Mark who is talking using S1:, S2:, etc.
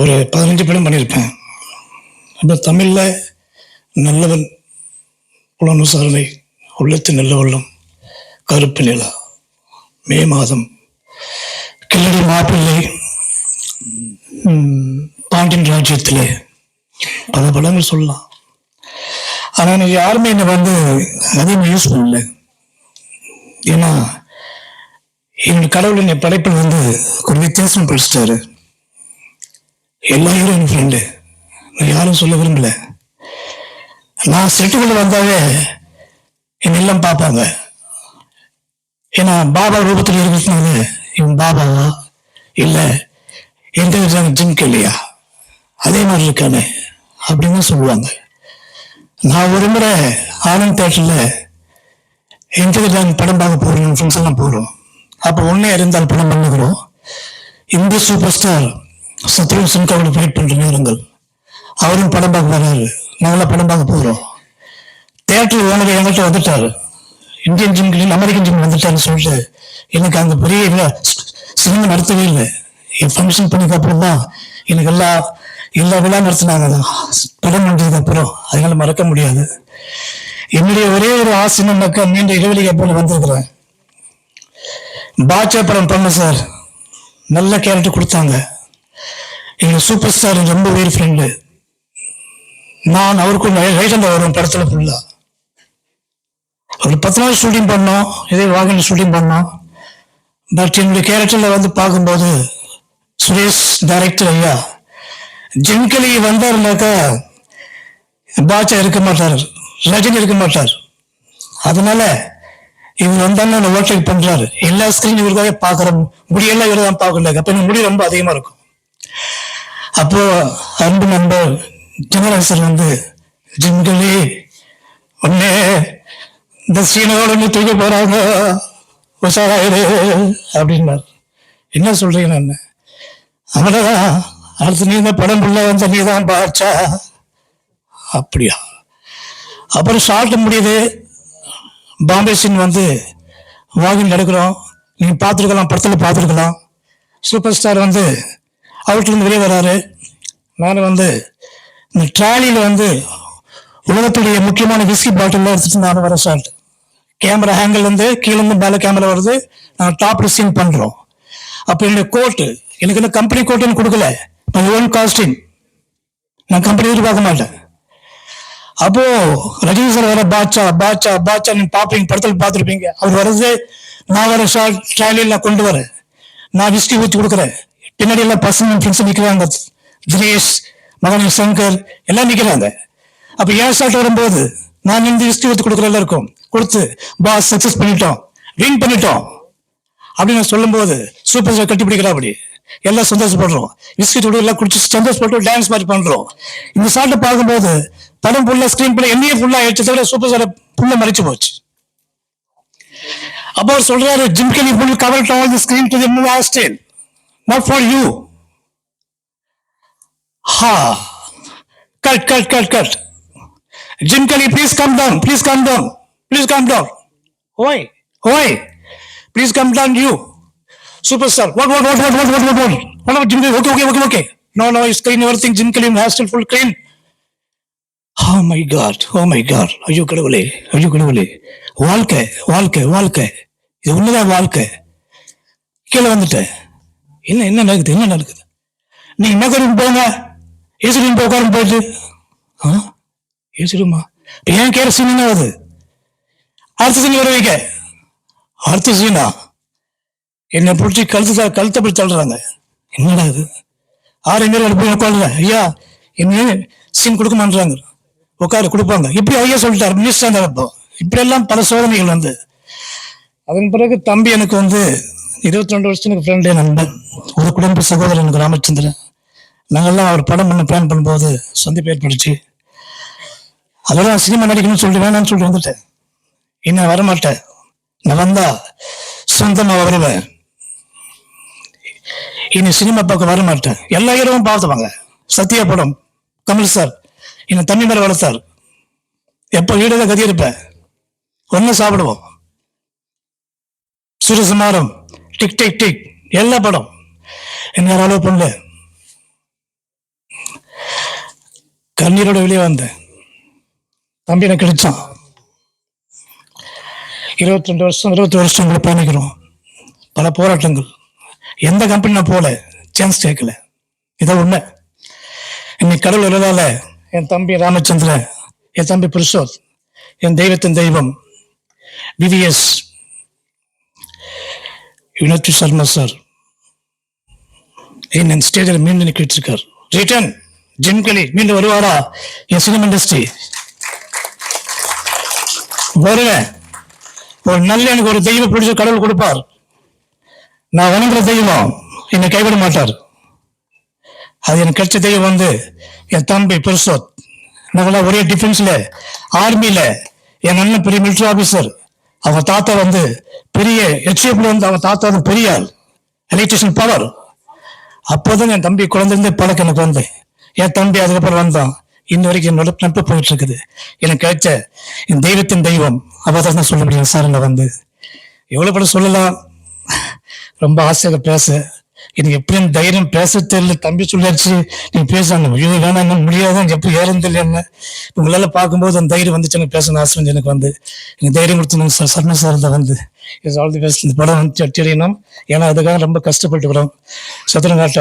S1: ஒரு பதினஞ்சு படம் பண்ணியிருப்பேன். அப்புறம் தமிழில் நல்லவன் புலனுசாரணை உள்ளத்து நல்ல உள்ளம் கருப்பு நிலா மே மாதம் கிள்ளடி மாப்பிள்ளை பாண்டியன் ராஜ்யத்தில் பல படங்கள் சொல்லலாம். ஆனால் யாருமே என்னை வந்து அதிகமாக யூஸ் பண்ணல. ஏன்னா என்னோட கடவுள் என்னை படைப்பில் வந்து ஒரு வித்தியாசம் படிச்சிட்டாரு. எல்லாரும் என் ஃப்ரெண்டு நான் யாரும் சொல்ல விரும்பல. நான் செட்டுக்குள்ள வந்தாவே என் எல்லாம் பார்ப்பாங்க. ஏன்னா பாபா ரூபத்தில் இருக்கிறதுனால இவன் பாபாவா? இல்லை எந்த ஜிம்க்கு இல்லையா அதே மாதிரி இருக்கானே அப்படின்னு தான் சொல்லுவாங்க. நான் ஒரு முறை ஆனந்த் தேட்டரில் எந்த படம் பார்க்க போகிறோம் ஃப்ரெண்ட்ஸ் எல்லாம் போகிறோம் அப்போ ஒன்றே இருந்தால் படம் பண்ணுகிறோம். இந்த சூப்பர் ஸ்டார் சத்யன் சின்காவோட ஃபைட் பண்ணுற நேரங்கள். அவரும் படம் பார்க்க வர்றாரு நாங்களாம் படம் பார்க்க போகிறோம் தேட்டர் ஓனர் எங்கள்கிட்ட வந்துட்டாரு. இந்தியன் ஜிம்கிட்ட அமெரிக்கன் ஜிம் வந்துட்டாருன்னு சொல்லிட்டு எனக்கு அந்த பெரிய சினிமா நடத்தவே இல்லை. என் ஃபங்க்ஷன் பண்ணிக்க அப்புறம் தான் எனக்கு எல்லா எல்லா விழா நடத்தினாங்க படம் முடிஞ்சதுக்கு அப்புறம். அதனால மறக்க முடியாது. என்னுடைய ஒரே ஒரு ஆசை என்னன்னாக்கா மீண்டும் இடைவெளிக்கு அப்புறம் வந்திருக்கிறேன். பாட்சா படம் பண்ண சார். நல்ல கேரக்டர் கொடுத்தாங்க. எங்கள் சூப்பர் ஸ்டார் ரொம்ப உயிர் ஃப்ரெண்டு நான் அவருக்கும் ரைட் ஹேண்ட் வரும் படத்துல ஃபுல்லா ஒரு பத்து நாள் ஷூட்டிங் பண்ணோம் இதே வாகன ஷூட்டிங் பண்ணோம். பட் என்னுடைய கேரக்டரில் வந்து பார்க்கும்போது சுரேஷ் டைரக்டர் ஐயா ஜென்கலி வந்தாருனாக்கா பாட்சா இருக்க மாட்டார் ரஜினி இருக்க மாட்டார். அதனால இவர் வந்தாலும் ஓவர்டேக் பண்ணுறாரு எல்லா ஸ்கிரீன் இவருக்காக பார்க்குற முடியெல்லாம் இவர் தான் பார்க்கல. அப்போ எனக்கு முடி ரொம்ப அதிகமாக இருக்கும். அப்போ அன்பு நண்பர் ஜெனரல் வந்து ஜிம்களி ஒன்னே இந்த சீனோட தூக்க போறாங்க உஷாராயிரு அப்படின்னார். என்ன சொல்றீங்க நான் அவ்வளவுதான் அடுத்து நீ தான் படம் பிள்ளை வந்த நீ தான் பாச்சா அப்படியா? அப்புறம் ஷார்ட் முடியுது. பாம்பே சீன் வந்து வாகின் எடுக்கிறோம் நீங்க பார்த்துருக்கலாம் படத்தில் பார்த்துருக்கலாம். சூப்பர் ஸ்டார் வந்து அவுட்லேருந்து வெளியே வராரு நான் வந்து இந்த ட்ராலியில் வந்து உலகத்துடைய முக்கியமான விஸ்கி பாட்டில்லாம் எடுத்துட்டு நான் வர ஷார்ட் கேமரா ஹேங்கிள்லேருந்து கீழேருந்து மேலே கேமரா வருது. நான் டாப் ரிசீவ் பண்ணுறோம் அப்போ என்னுடைய கோட்டு எனக்கு இந்த கம்பெனி கோட்டுன்னு கொடுக்கல. நான் ஓன் காஸ்டிங் நான் கம்பெனி எதிர்பார்க்க மாட்டேன். அப்போ ரஜினி சார் வர பாட்சா பாட்சா பாட்சா நீங்க பாப்பீங்க படத்தில் பார்த்துருப்பீங்க. அவர் வர்றது நான் வர ஷார்ட் ட்ராலியில் நான் கொண்டு வரேன். நான் விஸ்கி ஊற்றி கொடுக்குறேன். பின்னாடி எல்லாம் பசங்க ஃப்ரெண்ட்ஸ் நிற்கிறாங்க தினேஷ் மகன் சங்கர் எல்லாம் நிற்கிறாங்க அப்போ ஏன் ஷார்ட் வரும்போது? நான் இந்த ஹிஸ்ட்ரி ஊற்றி கொடுக்குற எல்லாருக்கும் கொடுத்து பாஸ் சக்ஸஸ் பண்ணிட்டோம். வின் பண்ணிட்டோம். அப்படின்னு நான் சொல்லும்போது சூப்பர் ஸ்டார் கட்டி பிடிக்கிறா அப்படி. எல்லாம் சந்தோஷப்படுறோம். விஸ்கி கூட எல்லாம் குடிச்சு சந்தோஷப்பட்டு டான்ஸ் மாதிரி பண்ணுறோம் இந்த சாட்டை பார்க்கும்போது படம் ஃபுல்லாக ஸ்க்ரீன் பண்ண என்னையே ஃபுல்லாக ஆயிடுச்சு தவிர சூப்பர் ஸ்டார் ஃபுல்லாக மறைச்சு போச்சு. அப்போ அவர் சொல்றாரு Jim Kelly full cover all the screen to the move Austin not for you ஹா cut cut cut cut Jim Kelly please come down please come down please come down ஓய் ஓய் please come down you superstar. What, what, what, what, what, what, what, what? What about Jim Kelly? Okay, okay, okay, okay. No, no, it's clean everything. Jim Kelly has still full clean. Oh my God, oh my God. ஐயோ கடவுளே ஐயோ கடவுளே வாழ்க்கை வாழ்க்கை வாழ்க்கை இது உண்மைதான் வாழ்க்கை கீழே வந்துட்டேன் என்ன என்ன நடக்குது என்ன நடக்குது? நீங்கள் என்ன ரூம் போங்க ஏசி ரூம் போய் போயிட்டு. ஆ? ஏசி ரூமா இப்போ ஏன் கேர சீன் என்ன ஆகுது? அடுத்த சீன் வர வைக்க. அடுத்த சீனா? என்னை பிடிச்சி கழுத்து கழுத்தை பிடிச்சி தள்ளுறாங்க. என்னடா இது ஆறு பேர் போய் உட்காந்துறேன் ஐயா என்ன சீன் கொடுக்கணுன்றாங்க உட்காரு கொடுப்பாங்க. இப்படி ஐயா சொல்லிட்டாரு மினிஸ்டர் அப்போ. இப்படியெல்லாம் பல சோதனைகள் வந்து. அதன் பிறகு தம்பி எனக்கு வந்து இருபத்தி ரெண்டு வருஷத்துக்கு ஃப்ரெண்டு நண்பன் ஒரு குடும்ப சகோதரன் எனக்கு ராமச்சந்திரன். நாங்கெல்லாம் அவர் படம் பண்ண பிளான் பண்ணும்போது சந்திப்பு ஏற்படுச்சு அதெல்லாம் சினிமா நடிக்கணும்னு சொல்லிட்டு வேணாம்னு சொல்லிட்டு வந்துட்டேன். இன்னும் வரமாட்டேன். நான் வந்தா சொந்தமாக வருவேன். இனி சினிமா பார்க்க வர மாட்டேன் எல்லா ஹீரோவும் பார்த்துவாங்க சத்யா படம் கமல் சார் இன்னும் தண்ணி மேல வளர்த்தார். எப்போ வீடு தான் கதியிருப்பேன். ஒன்று சாப்பிடுவோம். சுரசமாரம். Tick tick tick. எல்லா படம்? என்ன அளவு பண்ணல. கண்ணீரோட வெளியே வந்தேன். தம்பி எனக்கு கிடைச்சான் இருபத்தி ரெண்டு வருஷம் இருபத்தி வருஷம் கூட பயணிக்கிறோம். பல போராட்டங்கள். எந்த கம்பெனி நான் போகல சான்ஸ் கேட்கல. இதை உண்மை. இன்னைக்கு கடவுள் இருந்ததால என் தம்பி ராமச்சந்திரன் என் தம்பி புருஷோத் என் தெய்வத்தின் தெய்வம் விவிஎஸ் யுனத்தி சர்மா சார். என் ஸ்டேஜில் மீண்டும் நிக்க வச்சிருக்கார் ரிட்டன் ஜிம்களி மீண்டும் வருவாரா? என் சினிமா இண்டஸ்ட்ரி வருவேன் ஒரு நல்ல எனக்கு ஒரு தெய்வ பிடிச்ச கடவுள் கொடுப்பார். நான் வணங்குற தெய்வம் என்னை கைவிட மாட்டார். அது எனக்கு கிடைச்ச தெய்வம் வந்து என் தம்பி பெருசோத். நாங்களாம் ஒரே டிஃபென்ஸில் ஆர்மியில் என் அண்ணன் பெரிய மிலிட்ரி ஆஃபீஸர் அவங்க தாத்தா வந்து பெரிய ஹெச்எப்ல வந்து அவன் தாத்தா வந்து பெரிய எலக்ட்ரிஷியன் பவர் அப்போதான் என் தம்பி குழந்தைந்தே பழக்கம் எனக்கு வந்து. என் தம்பி அதுக்கப்புறம் வந்தான். இன்ன வரைக்கும் என்னோட நட்பு போயிட்டு இருக்குது. எனக்கு கிடைச்ச என் தெய்வத்தின் தெய்வம். அவதான் தான் சொல்ல முடியும் சார் என்ன வந்து. எவ்வளோ படம் சொல்லலாம். ரொம்ப ஆசையாக பேச. எனக்கு எப்படியும் தைரியம் பேச தெரியல. தம்பி சொல்லியாச்சு நீங்க பேசாங்க ஐயோ வேணாம் என்ன முடியாதான் எப்போ ஏறும் தெரியல என்ன. உங்களால பார்க்கும்போது அந்த தைரியம் வந்துச்சு எனக்கு பேசணும் ஆசை வந்து எனக்கு வந்து. எனக்கு தைரியம் கொடுத்து சார் சர்மா சார் தான் வந்து. இஸ் ஆல் தி பெஸ்ட் இந்த படம் வந்து தெரியணும் ஏன்னா அதுக்காக ரொம்ப கஷ்டப்பட்டு வரோம். சத்திரங்காட்ட